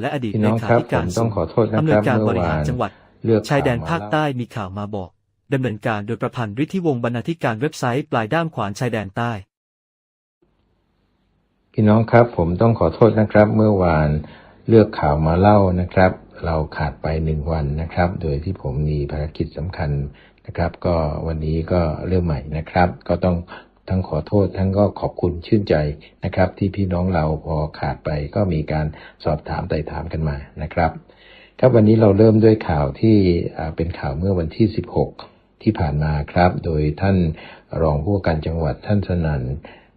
และอดีตพี่เลน้องขาครับธิการผมต้องขอโทษนะอำนควรัยบการเมื่บอริวาหารนจังหวัดเลือกชายแดนข่วภาคมเล่ใต้มีข่าวมาบอกดำเนินการโดยประพันธ์ฤทธิวงศ์บรรณาธิการเว็บไซต์ปลายด้ามขวานชายแดนใต้พี่น้องครับผมต้องขอโทษนะครับ เมื่อวานเลือกข่าวมาเล่านะครับ เราขาดไปหนึ่งวันนะครับ โดยที่ผมมีภารกิจสำคัญนะครับ ก็วันนี้ก็เริ่มใหม่นะครับ ก็ต้อง ทั้งขอโทษทั้งก็ขอบคุณชื่นใจนะครับ ที่พี่น้องเราพอขาดไปก็มีการสอบถามไต่ถามกันมานะครับ ครับวันนี้เราเริ่มด้วยข่าวที่เป็นข่าวเมื่อวันที่ 16 ที่ผ่านมาครับ โดยท่านรองผู้การจังหวัดท่านสนัน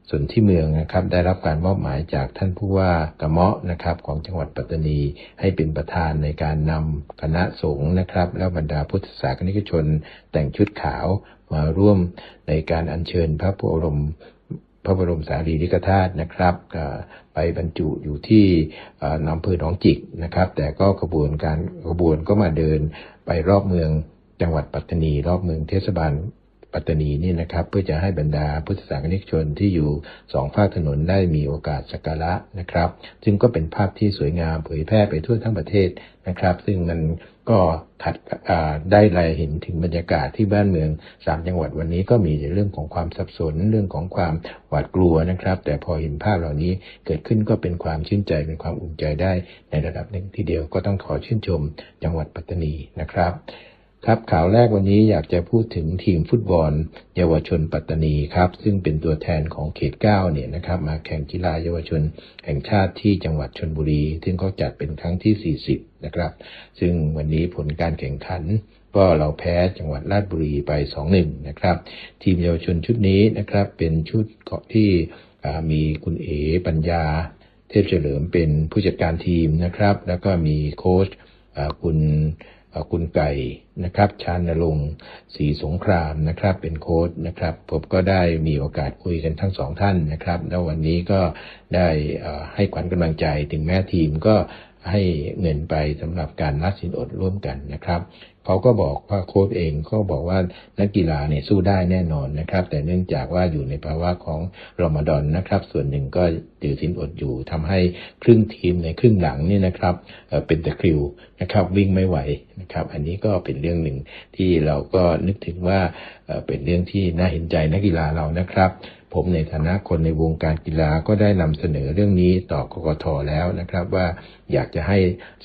ส่วนที่เมืองนะครับได้รับการมอบหมายจากท่านผู้ว่ากระเมาะนะครับของจังหวัดปัตตานี ให้เป็นประธานในการนำคณะสงฆ์นะครับ แล้วบรรดาพุทธศาสนิกชน แต่งชุดขาวมาร่วมในการอัญเชิญพระบรมพระบรมสารีริกธาตุนะครับไปบรรจุอยู่ที่เอ่ออำเภอหนองจิกนะครับ แต่ก็กระบวนการกระบวนก็มาเดินไปรอบเมืองจังหวัดปัตตานี รอบเมืองเทศบาล ปัตตานีนี่นะครับ เพื่อจะให้บรรดาพุทธศาสนิกชนที่อยู่สองภาคถนนได้มีโอกาสสักการะนะครับ ซึ่งก็เป็นภาพที่สวยงามเผยแพร่ไปทั่วทั้งประเทศนะครับ ซึ่งมันก็ขัดได้รายเห็นถึงบรรยากาศที่บ้านเมืองสามจังหวัดวันนี้ก็มีในเรื่องของความสับสนเรื่องของความหวาดกลัวนะครับ แต่พอเห็นภาพเหล่านี้เกิดขึ้นก็เป็นความชื่นใจเป็นความอุ่นใจได้ในระดับหนึ่งทีเดียวก็ต้องขอชื่นชมจังหวัดปัตตานีนะครับ ครับข่าวแรกวันนี้อยากจะพูดถึงทีมฟุตบอล เยาวชนปัตตานีครับซึ่งเป็นตัวแทนของเขตเก้าเนี่ยนะครับมาแข่งกีฬาเยาวชนแห่งชาติที่จังหวัดชนบุรี ซึ่งเขาจัดเป็นครั้งที่ 40 นะครับ ซึ่งวันนี้ผลการแข่งขัน ก็เราแพ้จังหวัดราชบุรีไป 2-1 นะครับ ทีมเยาวชนชุดนี้นะครับเป็นชุดเกาะที่มีคุณเอ๋ปัญญา เทพเฉลิมเป็นผู้จัดการทีมนะครับ แล้วก็มีโค้ชคุณ คุณไก่นะครับชานรงค์ศรีสงครามนะครับ เป็นโค้ดนะครับ ผมก็ได้มีโอกาสคุยกันทั้งสองท่านนะครับ แล้ววันนี้ก็ได้ให้ขวัญกำลังใจถึงแม้ทีมก็ให้เงินไปสำหรับการรัดสินอดร่วมกันนะครับ เขาก็บอกว่าโค้ชเองก็บอกว่านักกีฬาเนี่ยสู้ได้แน่นอนนะครับ แต่เนื่องจากว่าอยู่ในภาวะของรอมฎอนนะครับ ส่วนหนึ่งก็ถือสินอดอยู่ทำให้ครึ่งทีมในครึ่งหลังนี่นะครับเป็นตะคริวนะครับวิ่งไม่ไหวนะครับ อันนี้ก็เป็นเรื่องหนึ่งที่เราก็นึกถึงว่าเอ่อเป็นเรื่องที่น่าเห็นใจนักกีฬาเรานะครับผมในฐานะคนในวงการกีฬาก็ได้นำเสนอเรื่องนี้ต่อกกทแล้วนะครับ ว่าอยากจะให้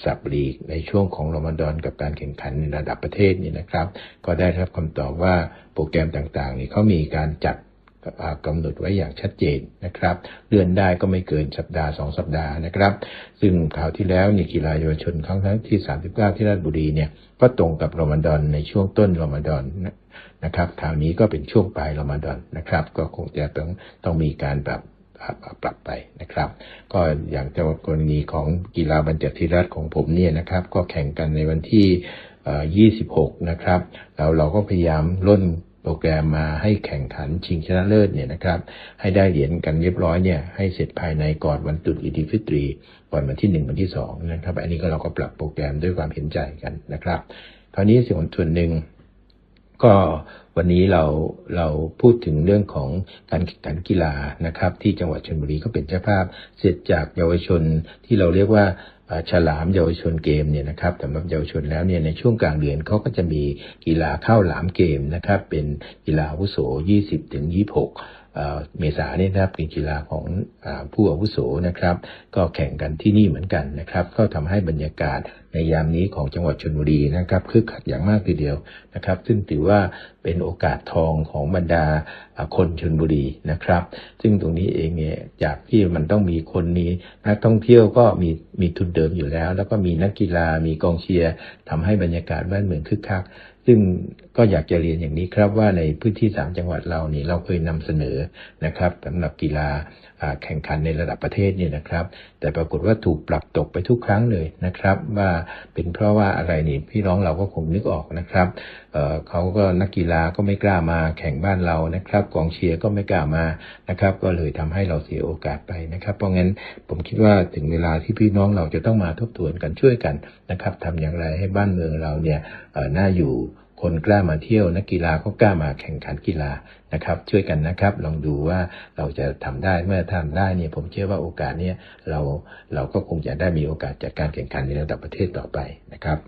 สับลีกในช่วงของรอมฎอนกับการแข่งขันในระดับประเทศนี่นะครับ ก็ได้รับคำตอบว่าโปรแกรมต่างๆนี่เขามีการจัดอ่ากำหนดไว้อย่างชัดเจนนะครับ เลื่อนได้ก็ไม่เกินสัปดาห์สองสัปดาห์นะครับ ซึ่งคราวที่แล้วนี่กีฬาเยาวชนครั้งที่ 39 ที่ราชบุรีเนี่ยก็ตรงกับรอมฎอนในช่วงต้นรอมฎอน นะครับคราวนี้ก็เป็นช่วงปลายรอมฎอนนะครับ ก็คงจะต้องต้องมีการปรับปรับปรับไปนะครับ ก็อย่างจังหวัดกรณีของกีฬาบัญญัติรัฐของผมเนี่ยนะครับ ก็แข่งกันในวันที่ 26 นะครับ แล้วเราก็พยายามล่นโปรแกรมมาให้แข่งขันชิงชนะเลิศเนี่ยนะครับ ให้ได้เหรียญกันเรียบร้อยเนี่ยให้เสร็จภายในก่อนวันตรุษอีดีฟิตรีก่อนวันที่หนึ่งวันที่สองนะครับ อันนี้ก็เราก็ปรับโปรแกรมด้วยความเห็นใจกันนะครับคราวนี้ส่วนส่วนหนึ่ง ก็วันนี้เราเราพูดถึงเรื่องของการแข่งขันกีฬานะครับ ที่จังหวัดชลบุรีก็เป็นเจ้าภาพ เสร็จจากเยาวชนที่เราเรียกว่าฉลามเยาวชนเกมเนี่ยนะครับสำหรับเยาวชนแล้วเนี่ยในช่วงกลางเดือนเขาก็จะมีกีฬาเข้าหลามเกมนะครับ เป็นกีฬาอาวุโส 20 ถึง 26 เมษายนนี่ยนะครับเป็นกีฬาของอผู้อาวุโสนะครับ ก็แข่งกันที่นี่เหมือนกันนะครับ ก็ทำให้บรรยากาศ ในยามนี้ของจังหวัดชลบุรีนะครับคึกคักอย่างมากทีเดียวนะครับ ซึ่งถือว่าเป็นโอกาสทองของบรรดาคนชลบุรีนะครับ ซึ่งตรงนี้เองเนี่ยจากที่มันต้องมีคนมีนักท่องเที่ยวก็มีมีทุนเดิมอยู่แล้ว แล้วก็มีนักกีฬามีกองเชียร์ทำให้บรรยากาศบ้านเมืองคึกคักซึ่งก็อยากจะเรียนอย่างนี้ครับว่าในพื้นที่สามจังหวัดเรานี่เราเคยนำเสนอนะครับสำหรับกีฬา แข่งขันในระดับประเทศเนี่ยนะครับ แต่ปรากฏว่าถูกปรับตกไปทุกครั้งเลยนะครับ ว่าเป็นเพราะว่าอะไรนี่พี่น้องเราก็คงนึกออกนะครับ เขาก็นักกีฬาก็ไม่กล้ามาแข่งบ้านเรานะครับกองเชียร์ก็ไม่กล้ามานะครับ ก็เลยทำให้เราเสียโอกาสไปนะครับ เพราะงั้นผมคิดว่าถึงเวลาที่พี่น้องเราจะต้องมาทบทวนกันช่วยกันนะครับทำอย่างไรให้บ้านเมืองเราเนี่ยน่าอยู่คนกล้ามาเที่ยวนักกีฬาก็กล้ามาแข่งขันกีฬานะครับ ช่วยกันนะครับ ลองดูว่าเราจะทำได้เมื่อทำได้เนี่ยผมเชื่อว่าโอกาสเนี้ยเราเราก็คงจะได้มีโอกาสจากการแข่งขันในระดับประเทศต่อไปนะครับ